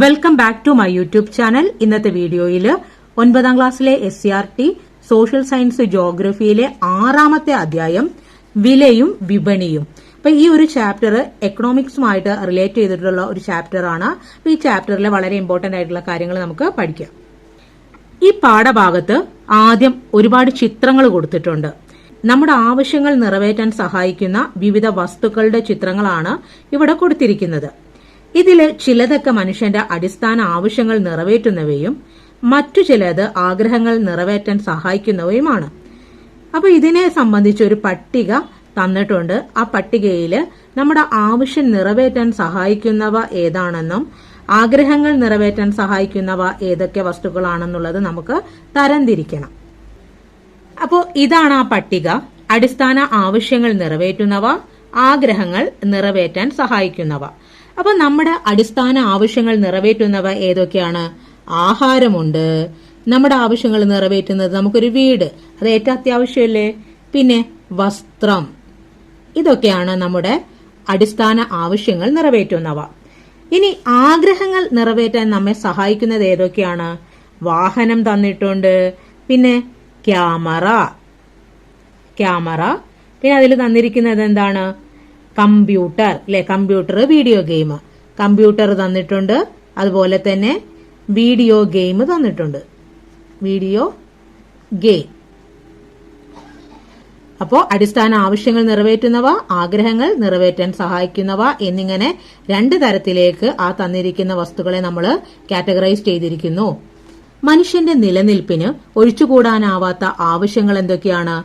Welcome back to my YouTube channel ഇന്നത്തെ വീഡിയോയിൽ ഒൻപതാം ക്ലാസ്സിലെ S C R T social science ജോഗ്രഫിയിലെ ആറാമത്തെ അധ്യായം വിലയും വിപണിയും. അപ്പൊ ഈ ഒരു ചാപ്റ്റർ എക്കണോമിക്സുമായിട്ട് റിലേറ്റ് ചെയ്തിട്ടുള്ള ഒരു ചാപ്റ്റർ ആണ്. ഈ ചാപ്റ്ററിലെ വളരെ ഇമ്പോർട്ടന്റ് ആയിട്ടുള്ള കാര്യങ്ങൾ നമുക്ക് പഠിക്കാം. ഈ പാഠഭാഗത്ത് ആദ്യം ഒരുപാട് ചിത്രങ്ങൾ കൊടുത്തിട്ടുണ്ട്. നമ്മുടെ ആവശ്യങ്ങൾ നിറവേറ്റാൻ സഹായിക്കുന്ന വിവിധ വസ്തുക്കളുടെ ചിത്രങ്ങളാണ് ഇവിടെ കൊടുത്തിരിക്കുന്നത്. ഇതിൽ ചിലതൊക്കെ മനുഷ്യന്റെ അടിസ്ഥാന ആവശ്യങ്ങൾ നിറവേറ്റുന്നവയും മറ്റു ചിലത് ആഗ്രഹങ്ങൾ നിറവേറ്റാൻ സഹായിക്കുന്നവയുമാണ്. അപ്പൊ ഇതിനെ സംബന്ധിച്ച് ഒരു പട്ടിക തന്നിട്ടുണ്ട്. ആ പട്ടികയിൽ നമ്മുടെ ആവശ്യം നിറവേറ്റാൻ സഹായിക്കുന്നവ ഏതാണെന്നും ആഗ്രഹങ്ങൾ നിറവേറ്റാൻ സഹായിക്കുന്നവ ഏതൊക്കെ വസ്തുക്കളാണെന്നുള്ളത് നമുക്ക് തരംതിരിക്കണം. അപ്പോൾ ഇതാണ് ആ പട്ടിക. അടിസ്ഥാന ആവശ്യങ്ങൾ നിറവേറ്റുന്നവ ആഗ്രഹങ്ങൾ നിറവേറ്റാൻ സഹായിക്കുന്നവ. അപ്പൊ നമ്മുടെ അടിസ്ഥാന ആവശ്യങ്ങൾ നിറവേറ്റുന്നവ ഏതൊക്കെയാണ്? ആഹാരമുണ്ട്. നമ്മുടെ ആവശ്യങ്ങൾ നിറവേറ്റുന്നത് നമുക്കൊരു വീട്. അത് ഏറ്റവും അത്യാവശ്യമല്ലേ? പിന്നെ വസ്ത്രം. ഇതൊക്കെയാണ് നമ്മുടെ അടിസ്ഥാന ആവശ്യങ്ങൾ നിറവേറ്റുന്നവ. ഇനി ആഗ്രഹങ്ങൾ നിറവേറ്റാൻ നമ്മെ സഹായിക്കുന്നത് ഏതൊക്കെയാണ്? വാഹനം തന്നിട്ടുണ്ട്. പിന്നെ ക്യാമറ. ക്യാമറ. പിന്നെ അതിൽ തന്നിരിക്കുന്നത് എന്താണ്? കമ്പ്യൂട്ടർ അല്ലെ? കമ്പ്യൂട്ടർ വീഡിയോ ഗെയിം കമ്പ്യൂട്ടർ തന്നിട്ടുണ്ട്. അതുപോലെ തന്നെ വീഡിയോ ഗെയിം തന്നിട്ടുണ്ട്. വീഡിയോ ഗെയിം അപ്പോൾ അടിസ്ഥാന ആവശ്യങ്ങൾ നിറവേറ്റുന്നവ ആഗ്രഹങ്ങൾ നിറവേറ്റാൻ സഹായിക്കുന്നവ എന്നിങ്ങനെ രണ്ട് തരത്തിലേക്ക് ആ തന്നിരിക്കുന്ന വസ്തുക്കളെ നമ്മൾ കാറ്റഗറൈസ് ചെയ്തിരിക്കുന്നു. മനുഷ്യന്റെ നിലനിൽപ്പിന് ഒഴിച്ചുകൂടാനാവാത്ത ആവശ്യങ്ങൾ എന്തൊക്കെയാണ്?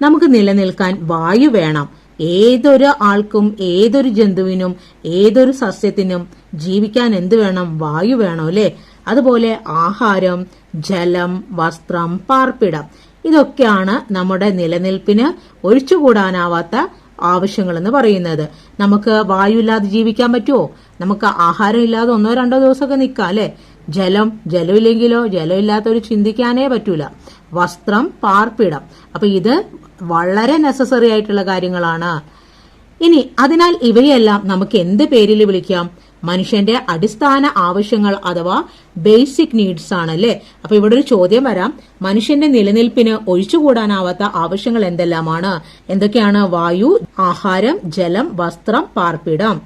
നമുക്ക് നിലനിൽക്കാൻ വായു വേണം. ഏതൊരു ആൾക്കും ഏതൊരു ജന്തുവിനും ഏതൊരു സസ്യത്തിനും ജീവിക്കാൻ എന്ത് വേണം? വായു വേണം അല്ലെ? അതുപോലെ ആഹാരം ജലം വസ്ത്രം പാർപ്പിടം. ഇതൊക്കെയാണ് നമ്മുടെ നിലനിൽപ്പിന് ഒഴിച്ചുകൂടാനാവാത്ത ആവശ്യങ്ങൾ എന്ന് പറയുന്നത്. നമുക്ക് വായു ഇല്ലാതെ ജീവിക്കാൻ പറ്റുമോ നമുക്ക് ആഹാരം ഇല്ലാതെ ഒന്നോ രണ്ടോ ദിവസമൊക്കെ നിൽക്കാം അല്ലെ? ജലം ജലമില്ലെങ്കിലോ ജലമില്ലാത്തൊരു ചിന്തിക്കാനേ പറ്റൂല. വസ്ത്രം പാർപ്പിടം. അപ്പൊ ഇത് വളരെ നെസസറി ആയിട്ടുള്ള കാര്യങ്ങളാണ്. ഇനി അതിനാൽ ഇവയെല്ലാം നമുക്ക് എന്ത് പേരിൽ വിളിക്കാം? മനുഷ്യന്റെ അടിസ്ഥാന ആവശ്യങ്ങൾ അഥവാ ബേസിക് നീഡ്സ് ആണ് അല്ലേ അപ്പൊ ഇവിടെ ഒരു ചോദ്യം വരാം. മനുഷ്യന്റെ നിലനിൽപ്പിന് ഒഴിച്ചുകൂടാനാവാത്ത ആവശ്യങ്ങൾ എന്തെല്ലാമാണ്? എന്തൊക്കെയാണ്? വായു ആഹാരം ജലം വസ്ത്രം പാർപ്പിടം.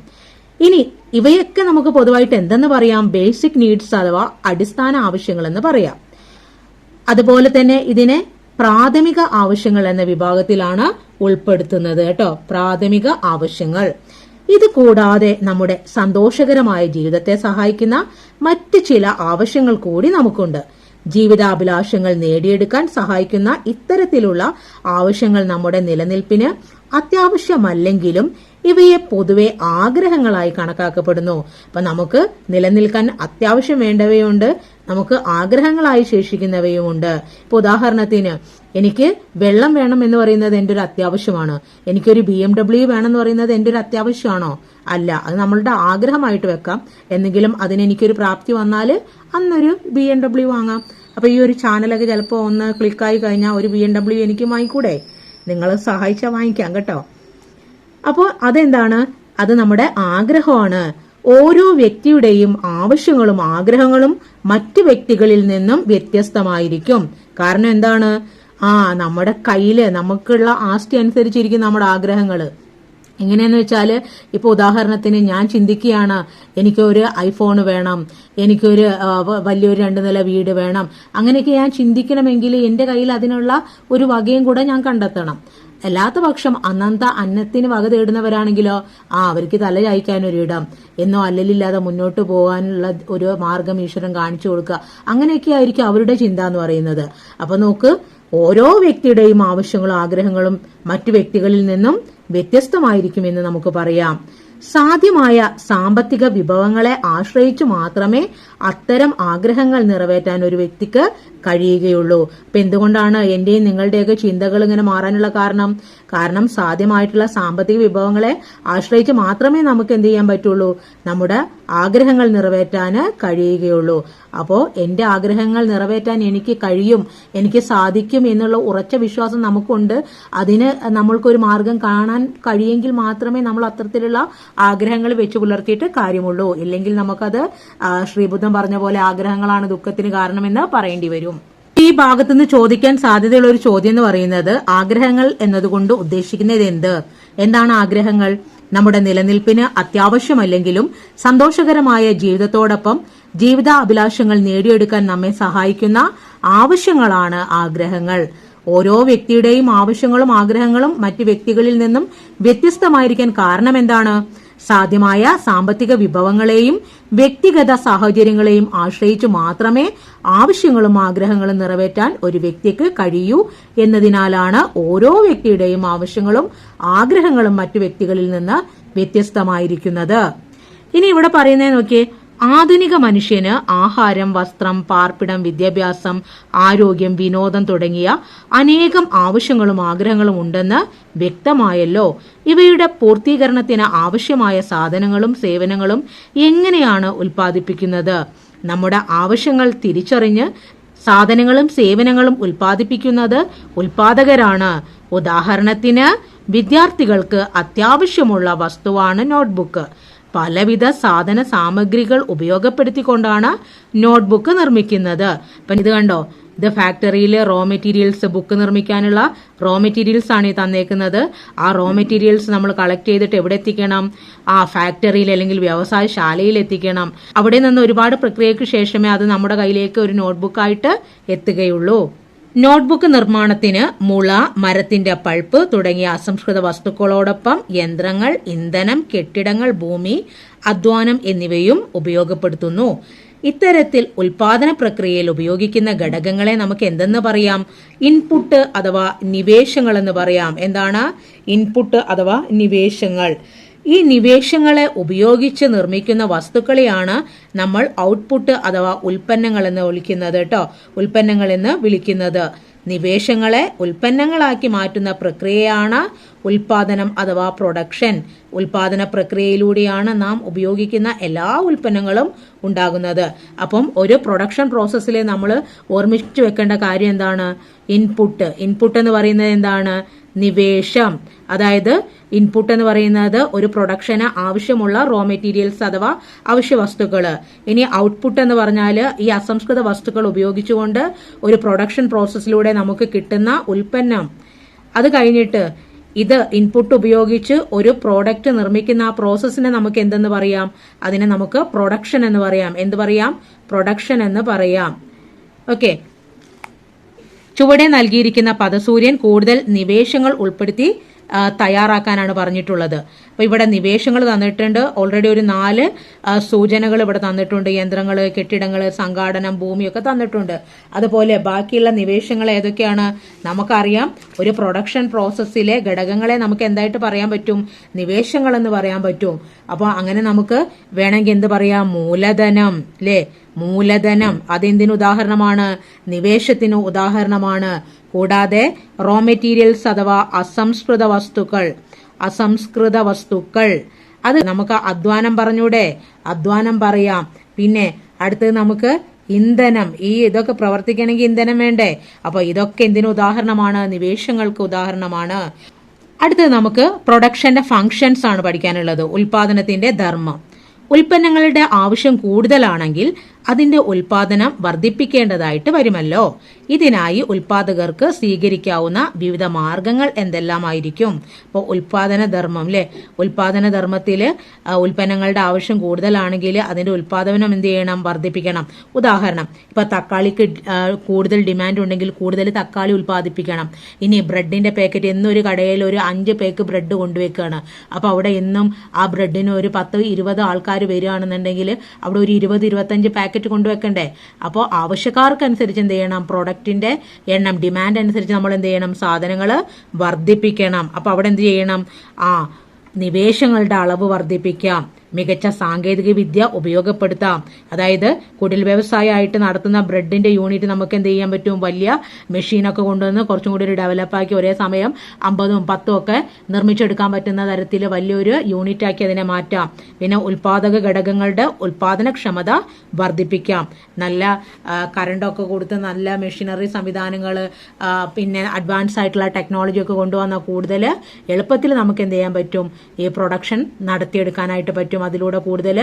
ഇനി ഇവയൊക്കെ നമുക്ക് പൊതുവായിട്ട് എന്തെന്ന് പറയാം? ബേസിക് നീഡ്സ് അഥവാ അടിസ്ഥാന ആവശ്യങ്ങൾ എന്ന് പറയാം. അതുപോലെ തന്നെ ഇതിനെ പ്രാഥമിക ആവശ്യങ്ങൾ എന്ന വിഭാഗത്തിലാണ് ഉൾപ്പെടുത്തുന്നത് കേട്ടോ. പ്രാഥമിക ആവശ്യങ്ങൾ. ഇത് കൂടാതെ നമ്മുടെ സന്തോഷകരമായ ജീവിതത്തെ സഹായിക്കുന്ന മറ്റ് ചില ആവശ്യങ്ങൾ കൂടി നമുക്കുണ്ട്. ജീവിതാഭിലാഷങ്ങൾ നേടിയെടുക്കാൻ സഹായിക്കുന്ന ഇത്തരത്തിലുള്ള ആവശ്യങ്ങൾ നമ്മുടെ നിലനിൽപ്പിന് അത്യാവശ്യമല്ലെങ്കിലും ഇവയെ പൊതുവെ ആഗ്രഹങ്ങളായി കണക്കാക്കപ്പെടുന്നു. അപ്പൊ നമുക്ക് നിലനിൽക്കാൻ അത്യാവശ്യം വേണ്ടവയുണ്ട് നമുക്ക് ആഗ്രഹങ്ങളായി ശേഷിക്കുന്നവയുമുണ്ട്. ഇപ്പൊ ഉദാഹരണത്തിന് എനിക്ക് വെള്ളം വേണം എന്ന് പറയുന്നത് എന്റെ ഒരു അത്യാവശ്യമാണ്. എനിക്കൊരു ബി എം ഡബ്ല്യു എന്ന് പറയുന്നത് എന്റെ ഒരു അത്യാവശ്യമാണോ? അല്ല അത് നമ്മളുടെ ആഗ്രഹമായിട്ട് വെക്കാം. എന്നെങ്കിലും അതിന് എനിക്കൊരു പ്രാപ്തി വന്നാൽ അന്നൊരു ബി എം ഡബ്ല്യു വാങ്ങാം. അപ്പൊ ഈ ഒരു ചാനലൊക്കെ ചിലപ്പോൾ ഒന്ന് ക്ലിക്കായി കഴിഞ്ഞാൽ ഒരു ബി എം ഡബ്ല്യു എനിക്ക് വാങ്ങിക്കൂടെ? നിങ്ങൾ സഹായിച്ചാൽ വാങ്ങിക്കാം കേട്ടോ. അപ്പോൾ അതെന്താണ്? അത് നമ്മുടെ ആഗ്രഹമാണ്. ഓരോ വ്യക്തിയുടെയും ആവശ്യങ്ങളും ആഗ്രഹങ്ങളും മറ്റു വ്യക്തികളിൽ നിന്നും വ്യത്യസ്തമായിരിക്കും. കാരണം എന്താണ്? ആ നമ്മുടെ കയ്യിൽ നമുക്കുള്ള ആസ്തി അനുസരിച്ചിരിക്കും നമ്മുടെ ആഗ്രഹങ്ങൾ. എങ്ങനെയെന്ന് വെച്ചാൽ ഇപ്പൊ ഉദാഹരണത്തിന് ഞാൻ ചിന്തിക്കുകയാണ് എനിക്കൊരു ഐഫോൺ വേണം എനിക്കൊരു വലിയൊരു രണ്ട് നില വീട് വേണം. അങ്ങനെയൊക്കെ ഞാൻ ചിന്തിക്കണമെങ്കിൽ എന്റെ കയ്യിൽ അതിനുള്ള ഒരു വകയും കൂടെ ഞാൻ കണ്ടെത്തണം. അല്ലാത്ത പക്ഷം അന്നന്ത അന്നത്തിന് വക തേടുന്നവരാണെങ്കിലോ? ആ അവർക്ക് തല ചായ്ക്കാൻ ഒരു ഇടം എന്നോ അല്ലലില്ലാതെ മുന്നോട്ട് പോകാനുള്ള ഒരു മാർഗം ഈശ്വരൻ കാണിച്ചു കൊടുക്കുക. അങ്ങനെയൊക്കെ ആയിരിക്കും അവരുടെ ചിന്ത എന്ന് പറയുന്നത്. അപ്പൊ നോക്ക് ഓരോ വ്യക്തിയുടെയും ആവശ്യങ്ങളും ആഗ്രഹങ്ങളും മറ്റു വ്യക്തികളിൽ നിന്നും വ്യത്യസ്തമായിരിക്കും എന്ന് നമുക്ക് പറയാം. സാധ്യമായ സാമ്പത്തിക വിഭവങ്ങളെ ആശ്രയിച്ചു മാത്രമേ അത്തരം ആഗ്രഹങ്ങൾ നിറവേറ്റാൻ ഒരു വ്യക്തിക്ക് കഴിയുകയുള്ളൂ. അപ്പൊ എന്തുകൊണ്ടാണ് എന്റെയും നിങ്ങളുടെയൊക്കെ ചിന്തകൾ ഇങ്ങനെ മാറാനുള്ള കാരണം? കാരണം സാധ്യമായിട്ടുള്ള സാമ്പത്തിക വിഭവങ്ങളെ ആശ്രയിച്ച് മാത്രമേ നമുക്ക് എന്ത് ചെയ്യാൻ പറ്റുള്ളൂ? നമ്മുടെ ആഗ്രഹങ്ങൾ നിറവേറ്റാൻ കഴിയുകയുള്ളൂ. അപ്പോൾ എന്റെ ആഗ്രഹങ്ങൾ നിറവേറ്റാൻ എനിക്ക് കഴിയും എനിക്ക് സാധിക്കും എന്നുള്ള ഉറച്ച വിശ്വാസം നമുക്കുണ്ട്. അതിന് നമ്മൾക്കൊരു മാർഗം കാണാൻ കഴിയെങ്കിൽ മാത്രമേ നമ്മൾ അത്തരത്തിലുള്ള ആഗ്രഹങ്ങൾ വെച്ചു പുലർത്തിയിട്ട് കാര്യമുള്ളൂ. ഇല്ലെങ്കിൽ നമുക്കത് ശ്രീബുദ്ധം ശ്രീബുദ്ധൻ പറഞ്ഞ പോലെ ആഗ്രഹങ്ങളാണ് ദുഃഖത്തിന് കാരണമെന്ന് പറയേണ്ടി വരും. ഈ ഭാഗത്തുനിന്ന് ചോദിക്കാൻ സാധ്യതയുള്ള ഒരു ചോദ്യം എന്ന് പറയുന്നത് ആഗ്രഹങ്ങൾ എന്നതുകൊണ്ട് ഉദ്ദേശിക്കുന്നത് എന്ത്? എന്താണ് ആഗ്രഹങ്ങൾ? നമ്മുടെ നിലനിൽപ്പിന് അത്യാവശ്യമല്ലെങ്കിലും സന്തോഷകരമായ ജീവിതത്തോടൊപ്പം ജീവിത അഭിലാഷങ്ങൾ നേടിയെടുക്കാൻ നമ്മെ സഹായിക്കുന്ന ആവശ്യങ്ങളാണ് ആഗ്രഹങ്ങൾ. ഓരോ വ്യക്തിയുടെയും ആവശ്യങ്ങളും ആഗ്രഹങ്ങളും മറ്റ് വ്യക്തികളിൽ നിന്നും വ്യത്യസ്തമായിരിക്കാൻ കാരണം എന്താണ്? സാധ്യമായ സാമ്പത്തിക വിഭവങ്ങളെയും വ്യക്തിഗത സാഹചര്യങ്ങളെയും ആശ്രയിച്ചു മാത്രമേ ആവശ്യങ്ങളും ആഗ്രഹങ്ങളും നിറവേറ്റാൻ ഒരു വ്യക്തിക്ക് കഴിയൂ എന്നതിനാലാണ് ഓരോ വ്യക്തിയുടെയും ആവശ്യങ്ങളും ആഗ്രഹങ്ങളും മറ്റു വ്യക്തികളിൽ നിന്ന് വ്യത്യസ്തമായിരിക്കുന്നത്. ഇനി ഇവിടെ പറയുന്നത് നോക്കിയേ ആധുനിക മനുഷ്യന് ആഹാരം വസ്ത്രം പാർപ്പിടം വിദ്യാഭ്യാസം ആരോഗ്യം വിനോദം തുടങ്ങിയ അനേകം ആവശ്യങ്ങളും ആഗ്രഹങ്ങളും ഉണ്ടെന്ന് വ്യക്തമായല്ലോ. ഇവയുടെ പൂർത്തീകരണത്തിന് ആവശ്യമായ സാധനങ്ങളും സേവനങ്ങളും എങ്ങനെയാണ് ഉൽപ്പാദിപ്പിക്കുന്നത്? നമ്മുടെ ആവശ്യങ്ങൾ തിരിച്ചറിഞ്ഞ് സാധനങ്ങളും സേവനങ്ങളും ഉൽപ്പാദിപ്പിക്കുന്നത് ഉൽപാദകരാണ് ഉദാഹരണത്തിന് വിദ്യാർത്ഥികൾക്ക് അത്യാവശ്യമുള്ള വസ്തുവാണ് നോട്ട്ബുക്ക്. പലവിധ സാധന സാമഗ്രികൾ ഉപയോഗപ്പെടുത്തിക്കൊണ്ടാണ് നോട്ട്ബുക്ക് നിർമ്മിക്കുന്നത്. അപ്പം ഇത് കണ്ടോ? ഇത് ഫാക്ടറിയിലെ റോ മെറ്റീരിയൽസ് ബുക്ക് നിർമ്മിക്കാനുള്ള റോ മെറ്റീരിയൽസ് ആണ് ഈ തന്നേക്കുന്നത്. ആ റോ മെറ്റീരിയൽസ് നമ്മൾ കളക്ട് ചെയ്തിട്ട് എവിടെ എത്തിക്കണം? ആ ഫാക്ടറിയിൽ അല്ലെങ്കിൽ വ്യവസായശാലയിൽ എത്തിക്കണം. അവിടെ നിന്ന് ഒരുപാട് പ്രക്രിയയ്ക്ക് ശേഷമേ അത് നമ്മുടെ കയ്യിലേക്ക് ഒരു നോട്ട്ബുക്കായിട്ട് എത്തുകയുള്ളൂ. നോട്ട്ബുക്ക് നിർമ്മാണത്തിന് മുള മരത്തിന്റെ പൾപ്പ് തുടങ്ങിയ അസംസ്കൃത വസ്തുക്കളോടൊപ്പം യന്ത്രങ്ങൾ ഇന്ധനം കെട്ടിടങ്ങൾ ഭൂമി അധ്വാനം എന്നിവയും ഉപയോഗപ്പെടുത്തുന്നു. ഇത്തരത്തിൽ ഉൽപാദന പ്രക്രിയയിൽ ഉപയോഗിക്കുന്ന ഘടകങ്ങളെ നമുക്ക് എന്തെന്ന് പറയാം? ഇൻപുട്ട് അഥവാ നിവേശങ്ങൾ എന്ന് പറയാം. എന്താണ്? ഇൻപുട്ട് അഥവാ നിവേശങ്ങൾ. ഈ നിവേശങ്ങളെ ഉപയോഗിച്ച് നിർമ്മിക്കുന്ന വസ്തുക്കളെയാണ് നമ്മൾ ഔട്ട്പുട്ട് അഥവാ ഉൽപ്പന്നങ്ങൾ എന്ന് വിളിക്കുന്നത് കേട്ടോ. ഉൽപ്പന്നങ്ങൾ എന്ന് വിളിക്കുന്നത്. നിവേശങ്ങളെ ഉൽപ്പന്നങ്ങളാക്കി മാറ്റുന്ന പ്രക്രിയയാണ് ഉൽപാദനം അഥവാ പ്രൊഡക്ഷൻ ഉൽപാദന പ്രക്രിയയിലൂടെയാണ് നാം ഉപയോഗിക്കുന്ന എല്ലാ ഉൽപ്പന്നങ്ങളും ഉണ്ടാകുന്നത്. അപ്പം ഒരു പ്രൊഡക്ഷൻ പ്രോസസ്സിലെ നമ്മൾ ഓർമ്മിച്ചു വെക്കേണ്ട കാര്യം എന്താണ്? ഇൻപുട്ട് ഇൻപുട്ട് എന്ന് പറയുന്നത് എന്താണ്? നിവേശം. അതായത് ഇൻപുട്ട് എന്ന് പറയുന്നത് ഒരു പ്രൊഡക്ഷന് ആവശ്യമുള്ള റോ മെറ്റീരിയൽസ് അഥവാ അവശ്യ വസ്തുക്കൾ. ഇനി ഔട്ട്പുട്ട് എന്ന് പറഞ്ഞാൽ ഈ അസംസ്കൃത വസ്തുക്കൾ ഉപയോഗിച്ചുകൊണ്ട് ഒരു പ്രൊഡക്ഷൻ പ്രോസസ്സിലൂടെ നമുക്ക് കിട്ടുന്ന ഉൽപ്പന്നം. അത് കഴിഞ്ഞിട്ട് ഇത് ഇൻപുട്ട് ഉപയോഗിച്ച് ഒരു പ്രോഡക്റ്റ് നിർമ്മിക്കുന്ന ആ പ്രോസസ്സിനെ നമുക്ക് എന്തെന്ന് പറയാം? അതിനെ നമുക്ക് പ്രൊഡക്ഷൻ എന്ന് പറയാം. എന്ത് പറയാം? പ്രൊഡക്ഷൻ എന്ന് പറയാം. ഓക്കെ ചുവടെ നൽകിയിരിക്കുന്ന പദസൂര്യൻ കൂടുതൽ നിവേശങ്ങൾ ഉൾപ്പെടുത്തി തയ്യാറാക്കാനാണ് പറഞ്ഞിട്ടുള്ളത്. അപ്പോൾ ഇവിടെ നിവേശങ്ങൾ തന്നിട്ടുണ്ട്. ഓൾറെഡി ഒരു നാല് സൂചനകൾ ഇവിടെ തന്നിട്ടുണ്ട്. യന്ത്രങ്ങൾ കെട്ടിടങ്ങൾ സംഘാടനം ഭൂമിയൊക്കെ തന്നിട്ടുണ്ട്. അതുപോലെ ബാക്കിയുള്ള നിവേശങ്ങൾ ഏതൊക്കെയാണ്? നമുക്കറിയാം ഒരു പ്രൊഡക്ഷൻ പ്രോസസ്സിലെ ഘടകങ്ങളെ നമുക്ക് എന്തായിട്ട് പറയാൻ പറ്റും? നിവേശങ്ങൾ എന്ന് പറയാൻ പറ്റും. അപ്പോൾ അങ്ങനെ നമുക്ക് വേണമെങ്കിൽ എന്ത് പറയാം? മൂലധനം അല്ലേ മൂലധനം. അതെന്തിനു ഉദാഹരണമാണ്? നിവേശത്തിനു ഉദാഹരണമാണ്. കൂടാതെ റോ മെറ്റീരിയൽസ് അഥവാ അസംസ്കൃത വസ്തുക്കൾ. അസംസ്കൃത വസ്തുക്കൾ. അത് നമുക്ക് അധ്വാനം പറഞ്ഞൂടെ? അധ്വാനം പറയാം. പിന്നെ അടുത്തത് നമുക്ക് ഇന്ധനം. ഈ ഇതൊക്കെ പ്രവർത്തിക്കണമെങ്കിൽ ഇന്ധനം വേണ്ടേ? അപ്പൊ ഇതൊക്കെ എന്തിനു ഉദാഹരണമാണ്? നിവേശങ്ങൾക്ക് ഉദാഹരണമാണ്. അടുത്തത് നമുക്ക് പ്രൊഡക്ഷന്റെ ഫങ്ഷൻസ് ആണ് പഠിക്കാനുള്ളത്. ഉൽപാദനത്തിന്റെ ധർമ്മം. ഉൽപ്പന്നങ്ങളുടെ ആവശ്യം കൂടുതലാണെങ്കിൽ അതിന്റെ ഉൽപാദനം വർദ്ധിപ്പിക്കേണ്ടതായിട്ട് വരുമല്ലോ. ഇതിനായി ഉൽപാദകർക്ക് സ്വീകരിക്കാവുന്ന വിവിധ മാർഗങ്ങൾ എന്തെല്ലാമായിരിക്കും? ഇപ്പോൾ ഉൽപാദന ധർമ്മം അല്ലേ ഉൽപാദന ധർമ്മത്തിൽ ഉൽപ്പന്നങ്ങളുടെ ആവശ്യം കൂടുതലാണെങ്കിൽ അതിന്റെ ഉൽപാദനം എന്ത് ചെയ്യണം? വർദ്ധിപ്പിക്കണം. ഉദാഹരണം ഇപ്പൊ തക്കാളിക്ക് കൂടുതൽ ഡിമാൻഡ് ഉണ്ടെങ്കിൽ കൂടുതൽ തക്കാളി ഉൽപ്പാദിപ്പിക്കണം ഇനി ബ്രെഡിന്റെ പാക്കറ്റ് എന്നും ഒരു കടയിൽ ഒരു അഞ്ച് പേക്ക് ബ്രെഡ് കൊണ്ടുവയ്ക്കുകയാണ് അപ്പൊ അവിടെ എന്നും ആ ബ്രെഡിന് ഒരു പത്ത് ഇരുപത് ആൾക്കാർ വരികയാണെന്നുണ്ടെങ്കിൽ അവിടെ ഒരു ഇരുപത് ഇരുപത്തഞ്ച് പാക്കറ്റ് കൊണ്ടുവെക്കണ്ടേ? അപ്പോൾ ആവശ്യക്കാർക്കനുസരിച്ച് എന്ത് ചെയ്യണം? പ്രോഡക്റ്റിന്റെ എണ്ണം ഡിമാൻഡ് അനുസരിച്ച് നമ്മൾ എന്ത് ചെയ്യണം? സാധനങ്ങൾ വർദ്ധിപ്പിക്കണം. അപ്പോൾ അവിടെ എന്ത് ചെയ്യണം? ആ നിവേശങ്ങളുടെ അളവ് വർദ്ധിപ്പിക്കാം. മികച്ച സാങ്കേതിക വിദ്യ ഉപയോഗപ്പെടുത്താം. അതായത് കുടിൽ വ്യവസായമായിട്ട് നടത്തുന്ന ബ്രെഡിന്റെ യൂണിറ്റ് നമുക്ക് എന്ത് ചെയ്യാൻ പറ്റും? വലിയ മെഷീനൊക്കെ കൊണ്ടുവന്ന് കുറച്ചും കൂടി ഒരു ഡെവലപ്പാക്കി ഒരേ സമയം അമ്പതും പത്തും ഒക്കെ നിർമ്മിച്ചെടുക്കാൻ പറ്റുന്ന തരത്തിൽ വലിയൊരു യൂണിറ്റ് ആക്കി അതിനെ മാറ്റാം. പിന്നെ ഉൽപാദക ഘടകങ്ങളുടെ ഉൽപാദനക്ഷമത വർദ്ധിപ്പിക്കാം. നല്ല കറണ്ടൊക്കെ കൊടുത്ത് നല്ല മെഷീനറി സംവിധാനങ്ങൾ പിന്നെ അഡ്വാൻസ് ആയിട്ടുള്ള ടെക്നോളജി ഒക്കെ കൊണ്ടുവന്നാൽ കൂടുതൽ എളുപ്പത്തിൽ നമുക്ക് എന്ത് ചെയ്യാൻ പറ്റും? ഈ പ്രൊഡക്ഷൻ നടത്തിയെടുക്കാനായിട്ട് പറ്റും. അതിലൂടെ കൂടുതൽ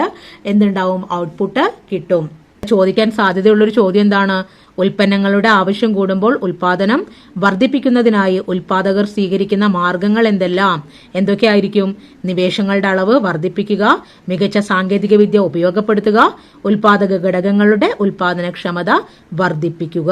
എന്തുണ്ടാവും ഔട്ട്പുട്ട് കിട്ടും. ചോദിക്കാൻ സാധ്യതയുള്ളൊരു ചോദ്യം എന്താണ്? ഉൽപ്പന്നങ്ങളുടെ ആവശ്യം കൂടുമ്പോൾ ഉൽപാദനം വർദ്ധിപ്പിക്കുന്നതിനായി ഉൽപാദകർ സ്വീകരിക്കുന്ന മാർഗങ്ങൾ എന്തെല്ലാം? എന്തൊക്കെയായിരിക്കും? നിവേശങ്ങളുടെ അളവ് വർദ്ധിപ്പിക്കുക മികച്ച സാങ്കേതിക വിദ്യ ഉപയോഗപ്പെടുത്തുക ഉൽപാദക ഘടകങ്ങളുടെ ഉൽപാദനക്ഷമത വർദ്ധിപ്പിക്കുക.